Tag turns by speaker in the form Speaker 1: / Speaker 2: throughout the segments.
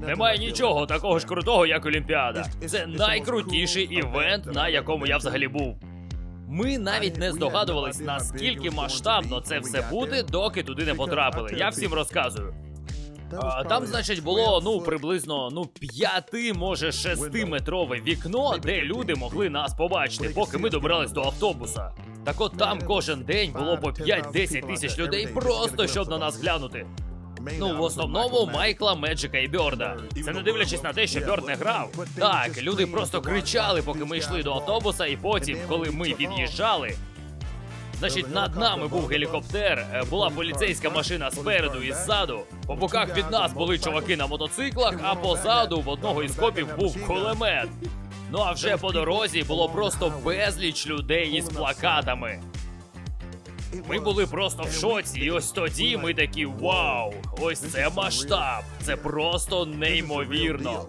Speaker 1: Немає нічого такого ж крутого, як Олімпіада. Це найкрутіший івент, на якому я взагалі був. Ми навіть не здогадувались, наскільки масштабно це все буде, доки туди не потрапили. Я всім розказую. А, там, значить, було ну приблизно ну п'яти, може шестиметрове вікно, де люди могли нас побачити, поки ми добрались до автобуса. Так от там кожен день було по 5-10 тисяч людей, просто щоб на нас глянути. Ну, в основному Майкла, Меджика і Бьорда. Це не дивлячись на те, що Бьорд не грав. Так, люди просто кричали, поки ми йшли до автобуса, і потім, коли ми під'їжджали. Значить, над нами був гелікоптер, е, була поліцейська машина спереду і ззаду. По боках від нас були чуваки на мотоциклах, а позаду в одного із копів був кулемет. Ну а вже по дорозі було просто безліч людей із плакатами. Ми були просто в шоці, і ось тоді ми такі вау! Ось це масштаб! Це просто неймовірно.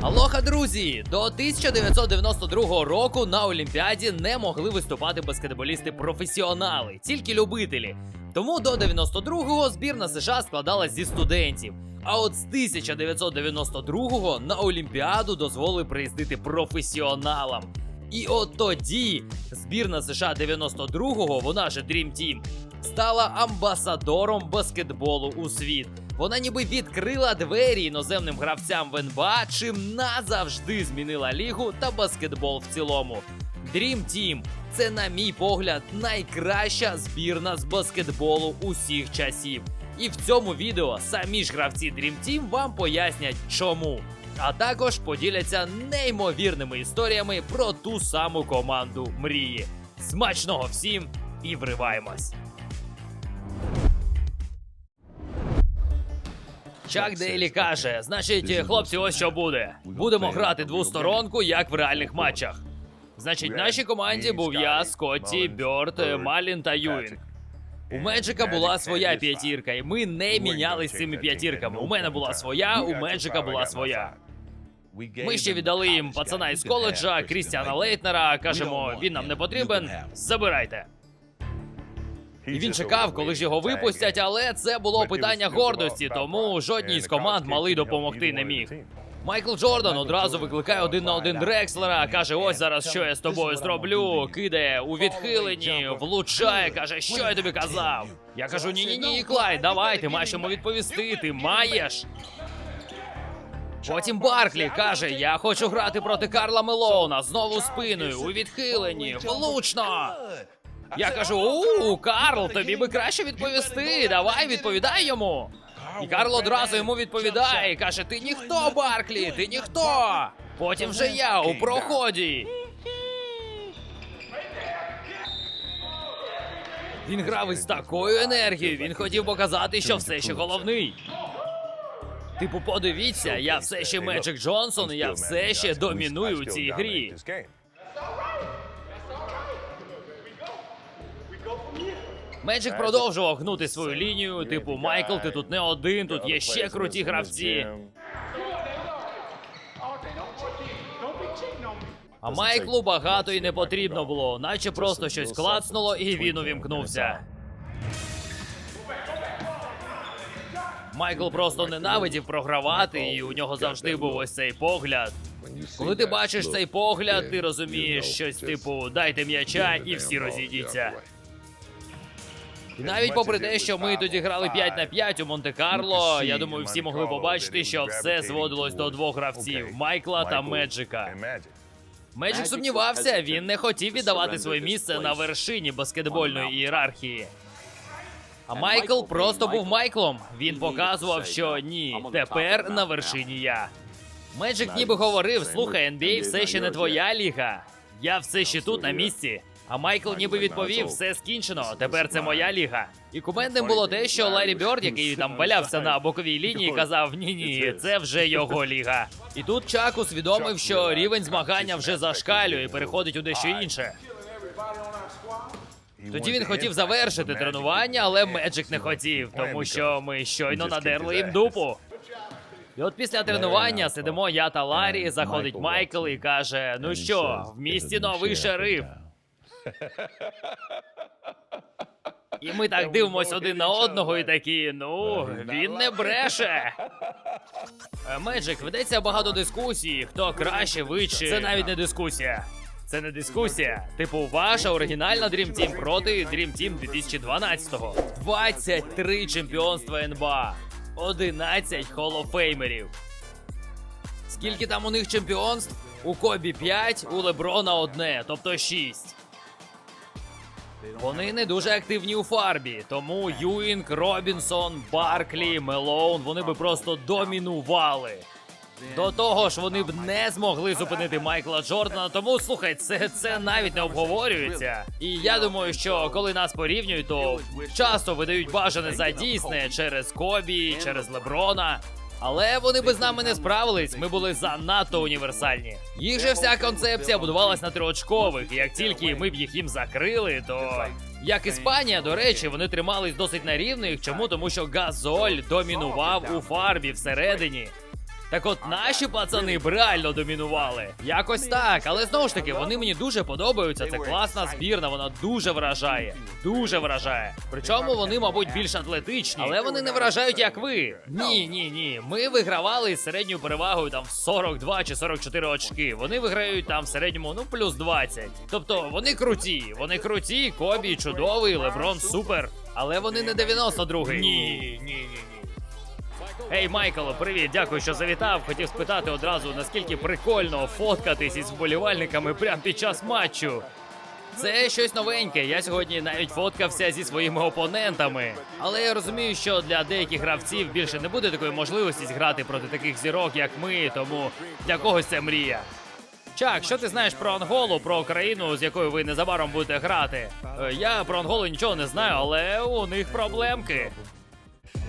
Speaker 1: Алоха, друзі! До 1992 року на Олімпіаді не могли виступати баскетболісти-професіонали, тільки любителі. Тому до 92-го збірна США складалась зі студентів. А от з 1992-го на Олімпіаду дозволили приїздити професіоналам. І от тоді збірна США 92-го, вона же Dream Team, стала амбасадором баскетболу у світ. Вона ніби відкрила двері іноземним гравцям в НБА, чим назавжди змінила лігу та баскетбол в цілому. Dream Team – це, на мій погляд, найкраща збірна з баскетболу усіх часів. І в цьому відео самі ж гравці Dream Team вам пояснять, чому. А також поділяться неймовірними історіями про ту саму команду мрії. Смачного всім і вриваємось! Чак Дейлі каже: значить, хлопці, ось що буде. Будемо грати двосторонку, як в реальних матчах. Значить, нашій команді був я, Скотті, Бьорд, Малін та Юінг. У Меджика була своя п'ятірка, і ми не мінялись цими п'ятірками. У мене була своя, у Меджика була своя. Ми ще віддали їм пацана із коледжа, Крістіана Лейтнера. Кажемо, він нам не потрібен. Забирайте. І він чекав, коли ж його випустять, але це було питання гордості, тому жодній з команд малий допомогти не міг. Майкл Джордан одразу викликає один на один Дрекслера, каже: ось зараз що я з тобою зроблю. Кидає у відхиленні, влучає, каже, що я тобі казав. Я кажу: ні, ні, ні, Клай, давай, ти маєш йому відповісти. Ти маєш. Потім Барклі каже: Я хочу грати проти Карла Мелоуна знову спиною у відхиленні. Влучно. Я кажу: у Карл, тобі би краще відповісти. Давай, відповідай йому. І Карл одразу йому відповідає і каже: Ти ніхто, Барклі, ти ніхто. Потім вже я у проході. Він грав із такою енергією. Він хотів показати, що все ще головний. Типу, подивіться, я все ще Меджик Джонсон, я все ще доміную у цій грі. Меджик продовжував гнути свою лінію. Типу, Майкл, ти тут не один, тут є ще круті гравці. А Майклу багато і не потрібно було, наче просто щось клацнуло, і він увімкнувся. Майкл просто ненавидів програвати, і у нього завжди був ось цей погляд. Коли ти бачиш цей погляд, ти розумієш щось типу дайте м'яча і всі розійдіться. І навіть попри те, що ми тоді грали 5 на 5 у Монте-Карло, я думаю, всі могли побачити, що все зводилось до двох гравців Майкла та Меджика. Меджик сумнівався, він не хотів віддавати своє місце на вершині баскетбольної ієрархії. А Майкл просто був Майклом. Він показував, що ні, тепер на вершині я. Меджик ніби говорив: слухай, NBA все ще не твоя ліга. Я все ще тут на місці. А Майкл ніби відповів: все скінчено. Тепер це моя ліга. І кумедним було те, що Ларі Бьорд, який там валявся на боковій лінії, казав: ні, ні, це вже його ліга. І тут Чак усвідомив, що рівень змагання вже зашкалює і переходить у дещо інше. Тоді він хотів завершити тренування, але Меджик не хотів, тому що ми щойно надерли їм дупу. І от після тренування сидимо я та Ларі, заходить Майкл і каже: Ну що, в місті новий шериф. І ми так дивимося один на одного і такі, ну, він не бреше. Е, Меджик, ведеться багато дискусій, хто краще, ви чи... Це навіть не дискусія. Це не дискусія. Типу, ваша оригінальна Dream Team проти Dream Team 2012-го. 23 чемпіонства НБА, 11 холофеймерів. Скільки там у них чемпіонств? У Кобі 5, у Леброна одне, тобто 6. Вони не дуже активні у фарбі, тому Юінг, Робінсон, Барклі, Мелоун вони би просто домінували. До того ж, вони б не змогли зупинити Майкла Джордана, тому слухай, це, це навіть не обговорюється. І я думаю, що коли нас порівнюють, то часто видають бажане за дійсне через Кобі, через Леброна. Але вони би з нами не справились, ми були занадто універсальні. Їх же вся концепція будувалась на триочкових, і як тільки ми б їх їм закрили, то. Як Іспанія, до речі, вони тримались досить на рівних. Чому? Тому що Газоль домінував у фарбі всередині. Так от наші пацани б реально домінували. Якось так, але знову ж таки, вони мені дуже подобаються. Це класна збірна, вона дуже вражає. Дуже вражає. Причому вони, мабуть, більш атлетичні, але вони не вражають, як ви. Ні, ні, ні. Ми вигравали з середньою перевагою там в 42 чи 44 очки. Вони виграють там в середньому, ну, плюс 20. Тобто вони круті. Вони круті, Кобі чудовий, Леброн супер. Але вони не 92-й. Ні, ні, ні, ні. Ей, Майкл, привіт, дякую, що завітав. Хотів спитати одразу, наскільки прикольно фоткатись із вболівальниками прямо під час матчу. Це щось новеньке. Я сьогодні навіть фоткався зі своїми опонентами. Але я розумію, що для деяких гравців більше не буде такої можливості зіграти проти таких зірок, як ми, тому для когось це мрія. Чак, що ти знаєш про Анголу, про країну, з якою ви незабаром будете грати? Е, Я про Анголу нічого не знаю, але у них проблемки.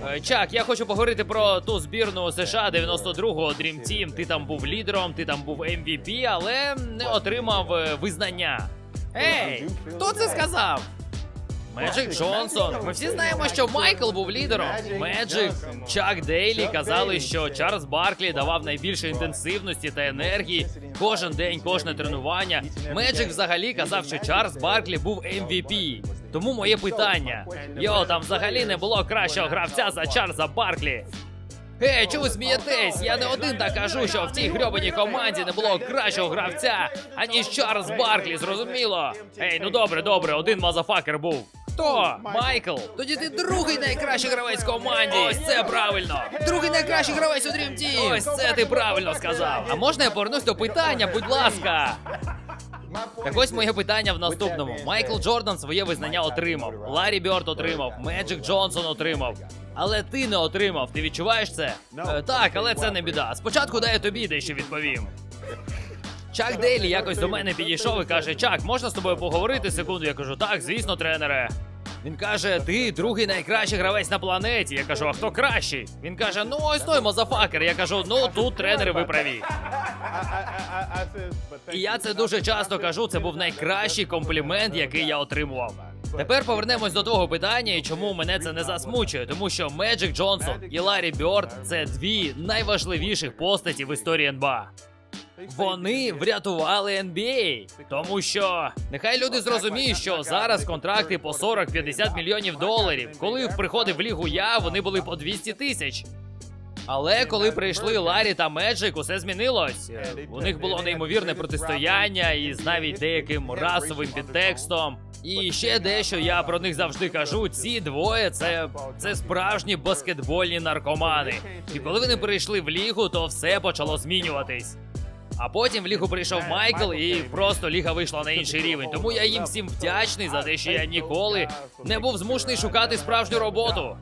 Speaker 1: Е, Чак, я хочу поговорити про ту збірну США 92-го Dream Team. Ти там був лідером, ти там був MVP, але не отримав е, визнання. Ей, хто це сказав? Меджик Джонсон. Ми всі знаємо, що Майкл був лідером. Меджик, Чак Дейлі казали, що Чарльз Барклі давав найбільше інтенсивності та енергії кожен день, кожне тренування. Меджик взагалі казав, що Чарльз Барклі був MVP. Тому моє питання: йо, там взагалі не було кращого гравця за Чарльза Барклі. Ей, ви смієтесь? Я не один так кажу, що в тій грьобаній команді не було кращого гравця, аніж Чарльз Барклі, зрозуміло? Ей, ну добре, добре, один мазафакер був. Хто? Майкл? Тоді ти другий найкращий гравець в команді. Ось це правильно. Другий найкращий гравець у Dream Team. Ось це ти правильно сказав. А можна я повернусь до питання, будь ласка? Так ось моє питання в наступному. Майкл Джордан своє визнання отримав. Ларі Бьорд отримав, Меджик Джонсон отримав. Але ти не отримав. Ти відчуваєш це? Е, так, але це не біда. Спочатку дай тобі дещо відповім. Чак Дейлі якось до мене підійшов і каже: Чак, можна з тобою поговорити секунду? Я кажу, так, звісно, тренере. Він каже: ти другий найкращий гравець на планеті. Я кажу, а хто кращий? Він каже: ну ось той мазафакер. Я кажу, ну тут тренери ви праві. І я це дуже часто кажу. Це був найкращий комплімент, який я отримував. Тепер повернемось до того питання, і чому мене це не засмучує, тому що Меджик Джонсон і Ларі Бьорд це дві найважливіших постаті в історії НБА. Вони врятували NBA, тому що нехай люди зрозуміють, що зараз контракти по 40-50 мільйонів доларів. Коли приходив в лігу я, вони були по 200 тисяч. Але коли прийшли Ларі та Меджик, усе змінилось. У них було неймовірне протистояння із навіть деяким расовим підтекстом. І ще дещо я про них завжди кажу: ці двоє це, це справжні баскетбольні наркомани. І коли вони прийшли в лігу, то все почало змінюватись. А потім в лігу прийшов Майкл, і просто ліга вийшла на інший рівень. Тому я їм всім вдячний за те, що я ніколи не був змушений шукати справжню роботу.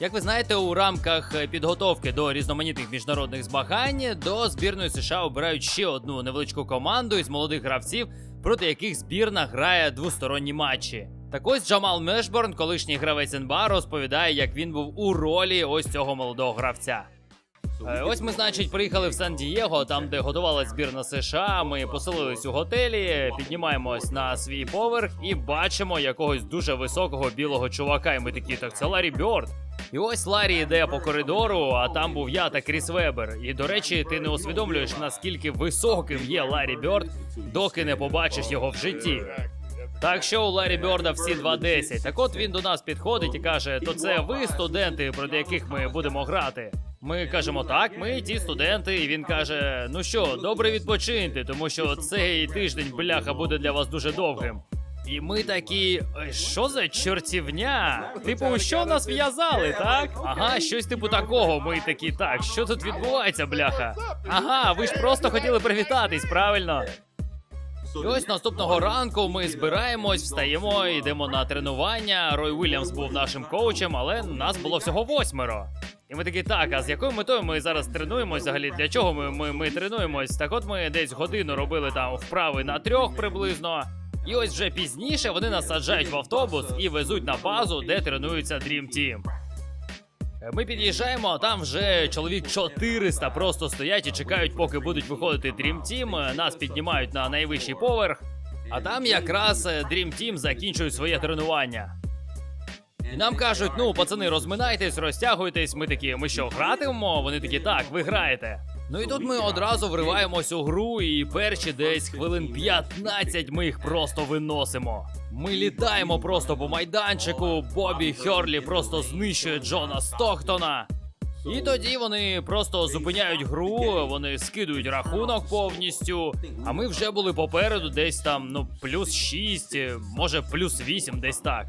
Speaker 1: Як ви знаєте, у рамках підготовки до різноманітних міжнародних змагань до збірної США обирають ще одну невеличку команду із молодих гравців, проти яких збірна грає двосторонні матчі. Так ось Джамал Мешборн, колишній гравець НБА, розповідає, як він був у ролі ось цього молодого гравця. Е, Ось ми, значить, приїхали в Сан-Дієго, там, де готувалась збірна США. Ми поселились у готелі, піднімаємось на свій поверх і бачимо якогось дуже високого білого чувака. І ми такі, так це Ларі Бьорд. І ось Ларі йде по коридору, а там був я та Кріс Вебер. І до речі, ти не усвідомлюєш, наскільки високим є Ларі Бьорд, доки не побачиш його в житті. Так що у Ларі Бьорда всі 2.10. Так от він до нас підходить і каже: то це ви студенти, проти яких ми будемо грати. Ми кажемо так, ми ті студенти, і він каже: Ну що, добре відпочиньте, тому що цей тиждень бляха буде для вас дуже довгим. І ми такі, що за чортівня? Типу, що нас в'язали, так? Ага, щось типу такого. Ми такі, так, що тут відбувається, бляха? Ага, ви ж просто хотіли привітатись, правильно? І ось наступного ранку ми збираємось, встаємо, йдемо на тренування. Рой Уільямс був нашим коучем, але нас було всього восьмеро. І ми такі, так, а з якою метою ми зараз тренуємось взагалі? Для чого ми, ми, ми тренуємось? Так от ми десь годину робили там вправи на трьох приблизно. І ось вже пізніше вони нас саджають в автобус і везуть на базу, де тренується Dream Team. Ми під'їжджаємо, а там вже чоловік 400 просто стоять і чекають, поки будуть виходити Dream Team. Нас піднімають на найвищий поверх. А там якраз Dream Team закінчують своє тренування. І нам кажуть: ну, пацани, розминайтесь, розтягуйтесь. Ми такі, ми що, гратимемо? Вони такі, так, ви граєте. Ну і тут ми одразу вриваємось у гру, і перші десь хвилин 15 ми їх просто виносимо. Ми літаємо просто по майданчику. Бобі Хьорлі просто знищує Джона Стоктона. І тоді вони просто зупиняють гру, вони скидують рахунок повністю. А ми вже були попереду, десь там, ну, плюс 6, може плюс 8, десь так.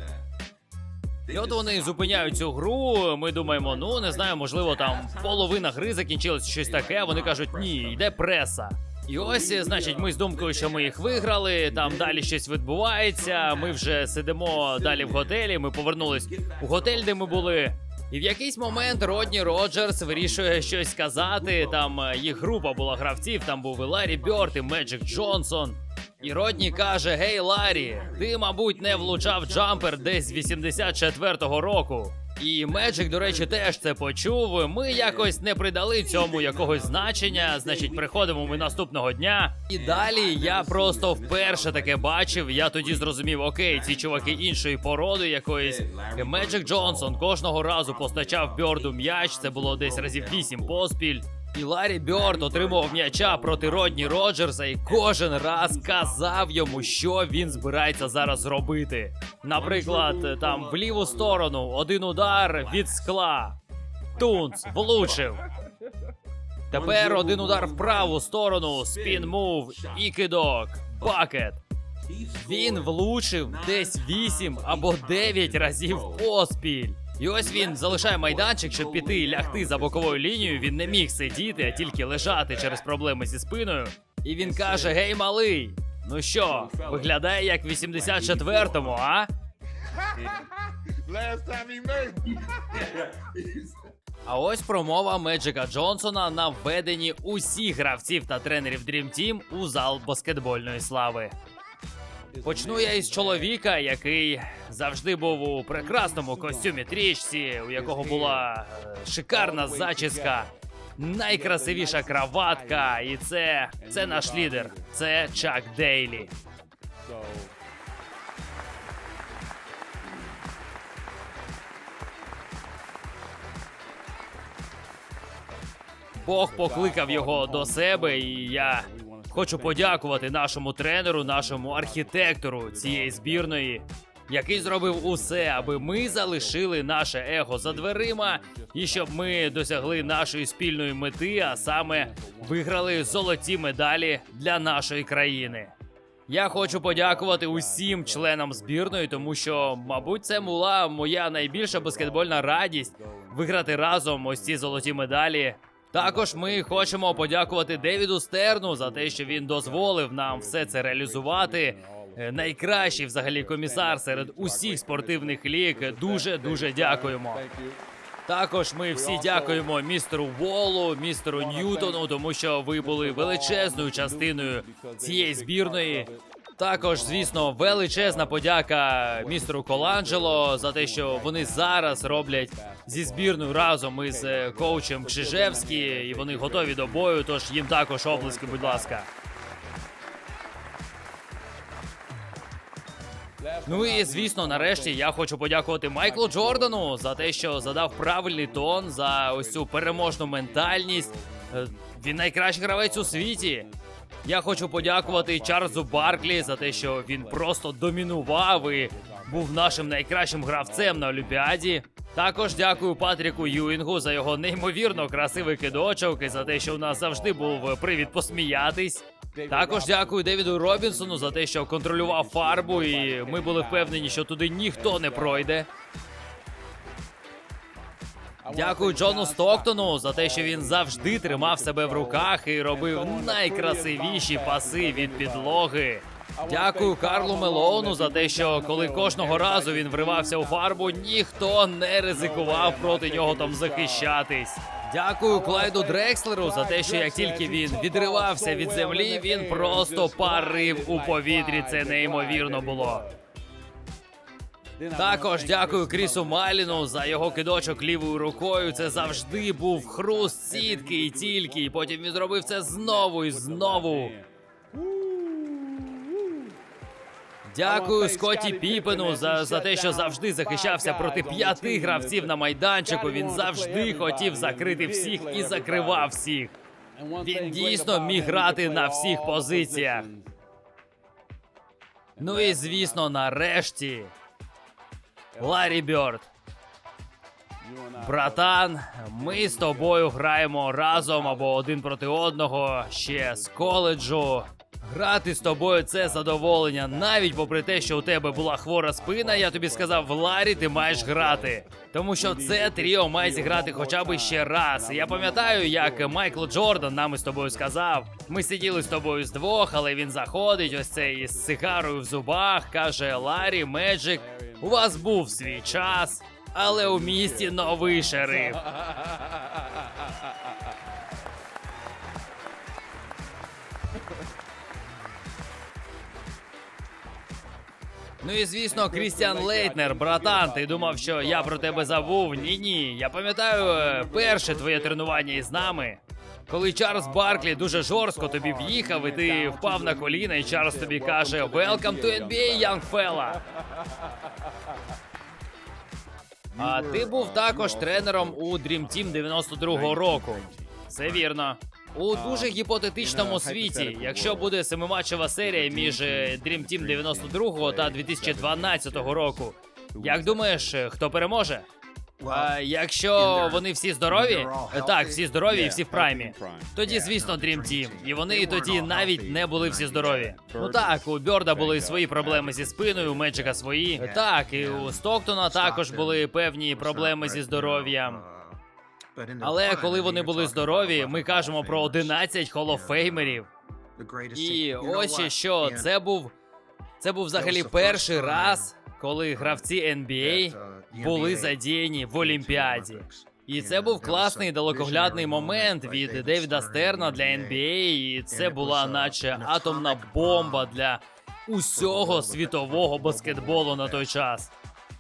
Speaker 1: І от вони зупиняють цю гру. Ми думаємо, ну не знаю, можливо, там половина гри закінчилась щось таке. Вони кажуть, ні, йде преса. І ось, значить, ми з думкою, що ми їх виграли. Там далі щось відбувається. Ми вже сидимо далі в готелі. Ми повернулись у готель, де ми були. І в якийсь момент Родні Роджерс вирішує щось сказати. Там е, їх група була гравців, там був і Ларі Бьорд, і Меджик Джонсон. І Родні каже: Гей, Ларі, ти, мабуть, не влучав джампер десь з 84-го року. І Меджик, до речі, теж це почув. Ми якось не придали цьому якогось значення. Значить, приходимо ми наступного дня. І далі я просто вперше таке бачив. Я тоді зрозумів, окей, ці чуваки іншої породи якоїсь. Меджик Джонсон кожного разу постачав Бьорду м'яч. Це було десь разів 8 поспіль. І Ларі Бьорд отримав м'яча проти Родні Роджерса і кожен раз казав йому, що він збирається зараз зробити. Наприклад, там в ліву сторону один удар від скла. Тунц влучив. Тепер один удар в праву сторону, спін мув і кидок. Бакет. Він влучив десь 8 або 9 разів поспіль. І ось він залишає майданчик, щоб піти і лягти за боковою лінією. Він не міг сидіти, а тільки лежати через проблеми зі спиною. І він каже: Гей, малий, ну що, виглядає як в 84-му, а? А ось промова Меджика Джонсона на введенні усіх гравців та тренерів Dream Team у зал баскетбольної слави. Почну я із чоловіка, який завжди був у прекрасному костюмі трічці, у якого була е, шикарна зачіска, найкрасивіша краватка, і це, це наш лідер. Це Чак Дейлі. Бог покликав його до себе, і я хочу подякувати нашому тренеру, нашому архітектору цієї збірної, який зробив усе, аби ми залишили наше его за дверима, і щоб ми досягли нашої спільної мети, а саме виграли золоті медалі для нашої країни. Я хочу подякувати усім членам збірної, тому що, мабуть, це була моя найбільша баскетбольна радість виграти разом ось ці золоті медалі. Також ми хочемо подякувати Девіду Стерну за те, що він дозволив нам все це реалізувати. Е, Найкращий взагалі комісар серед усіх спортивних ліг. Дуже дуже дякуємо. Також ми всі дякуємо містеру Волу, містеру Ньютону, тому що ви були величезною частиною цієї збірної. Також, звісно, величезна подяка містеру Коланджело за те, що вони зараз роблять зі збірною разом із е, коучем Кшижевські, і вони готові до бою. Тож їм також оплески, будь ласка. Ну і звісно, нарешті я хочу подякувати Майклу Джордану за те, що задав правильний тон за ось цю переможну ментальність. Е, Він найкращий гравець у світі. Я хочу подякувати Чарльзу Барклі за те, що він просто домінував і був нашим найкращим гравцем на Олімпіаді. Також дякую Патріку Юінгу за його неймовірно красивий кидочок і за те, що у нас завжди був привід посміятись. Також дякую Девіду Робінсону за те, що контролював фарбу, і ми були впевнені, що туди ніхто не пройде. Дякую Джону Стоктону за те, що він завжди тримав себе в руках і робив найкрасивіші паси від підлоги. Дякую Карлу Мелоуну за те, що коли кожного разу він вривався у фарбу, ніхто не ризикував проти нього там захищатись. Дякую Клайду Дрекслеру за те, що як тільки він відривався від землі, він просто парив у повітрі. Це неймовірно було. Також дякую Крісу Маліну за його кидочок лівою рукою. Це завжди був хруст сітки і тільки. І потім він зробив це знову і знову. Дякую Скотті Піпену за, за те, що завжди захищався проти п'яти гравців на майданчику. Він завжди хотів закрити всіх і закривав всіх.
Speaker 2: Він дійсно міг грати на всіх позиціях.
Speaker 1: Ну і звісно, нарешті. Ларі Бьорд. Братан, ми з тобою граємо разом або один проти одного ще з коледжу. Грати з тобою це задоволення, навіть попри те, що у тебе була хвора спина, я тобі сказав, Ларі, ти маєш грати. Тому що це тріо має зіграти хоча б ще раз. Я пам'ятаю, як Майкл Джордан нам із тобою сказав. Ми сиділи з тобою з двох, але він заходить, ось цей із сигарою в зубах, каже Ларі, Меджик, у вас був свій час, але у місті новий шериф. Ну і звісно, Крістіан Лейтнер, братан, ти думав, що я про тебе забув? Ні, ні. Я пам'ятаю е, перше твоє тренування із нами. Коли Чарльз Барклі дуже жорстко тобі в'їхав, і ти впав на коліна, і Чарльз тобі каже Welcome to NBA, young fella. А ти був також тренером у Dream Team 92-го року. Це вірно. У дуже гіпотетичному світі, якщо буде семиматчева серія між е, Dream Team 92-го та 2012 року, як думаєш, е, хто переможе? А якщо вони всі здорові, так, всі здорові і всі в праймі. Тоді, звісно, Dream Team. І вони тоді навіть не були всі здорові. Ну так, у Бьорда були свої проблеми зі спиною, у Меджика свої. Так, і у Стоктона також були певні проблеми зі здоров'ям. Але коли вони були здорові, ми кажемо про 11 холофеймерів. І ось що, це був це був взагалі перший раз, коли гравці NBA були задіяні в Олімпіаді. І це був класний далекоглядний момент від Девіда Стерна для NBA, і це була наче атомна бомба для усього світового баскетболу на той час.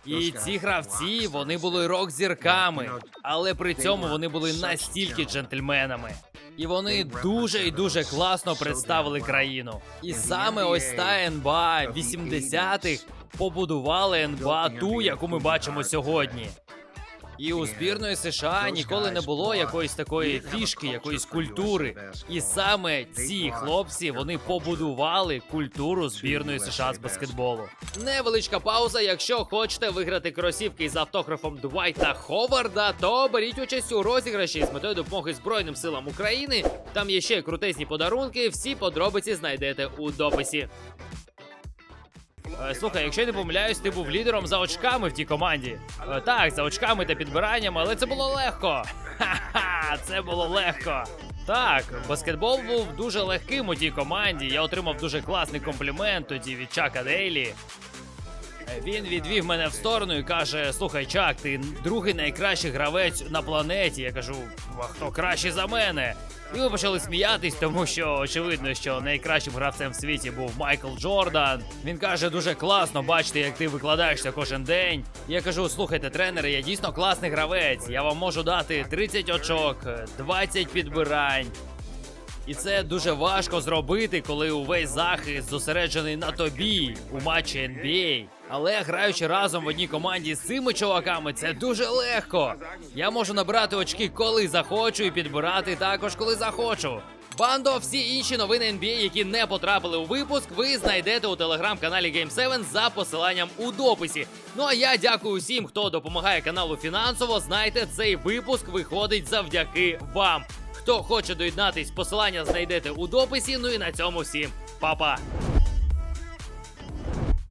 Speaker 1: І ці гравці вони були рок-зірками, але при цьому вони були настільки джентльменами. І вони дуже і дуже класно представили країну. І саме ось та НБА 80-х побудували НБА ту, яку ми бачимо сьогодні. І у збірної США ніколи не було якоїсь такої фішки, якоїсь культури. І саме ці хлопці вони побудували культуру збірної США з баскетболу. Невеличка пауза. Якщо хочете виграти кросівки з автографом Двайта Ховарда, то беріть участь у розіграші з метою допомоги Збройним силам України. Там є ще крутезні подарунки. Всі подробиці знайдете у дописі. Е, Слухай, якщо я не помиляюсь, ти був лідером за очками в тій команді. Е, Так, за очками та підбиранням, але це було легко. Ха-ха, це було легко. Так, баскетбол був дуже легким у тій команді. Я отримав дуже класний комплімент тоді від Чака Дейлі. Е, Він відвів мене в сторону і каже: Слухай, Чак, ти другий найкращий гравець на планеті. Я кажу, а хто кращий за мене? І ми почали сміятись, тому що очевидно, що найкращим гравцем в світі був Майкл Джордан. Він каже, дуже класно бачити, як ти викладаєшся кожен день. Я кажу: слухайте, тренери, я дійсно класний гравець. Я вам можу дати 30 очок, 20 підбирань. І це дуже важко зробити, коли увесь захист зосереджений на тобі у матчі NBA. Але граючи разом в одній команді з цими чуваками, це дуже легко. Я можу набрати очки, коли захочу, і підбирати також, коли захочу. Бандо, всі інші новини NBA, які не потрапили у випуск, ви знайдете у телеграм-каналі Game7 за посиланням у дописі. Ну а я дякую усім, хто допомагає каналу фінансово. Знайте, цей випуск виходить завдяки вам. Хто хоче доєднатись, посилання знайдете у дописі. Ну і на цьому всім Па-па!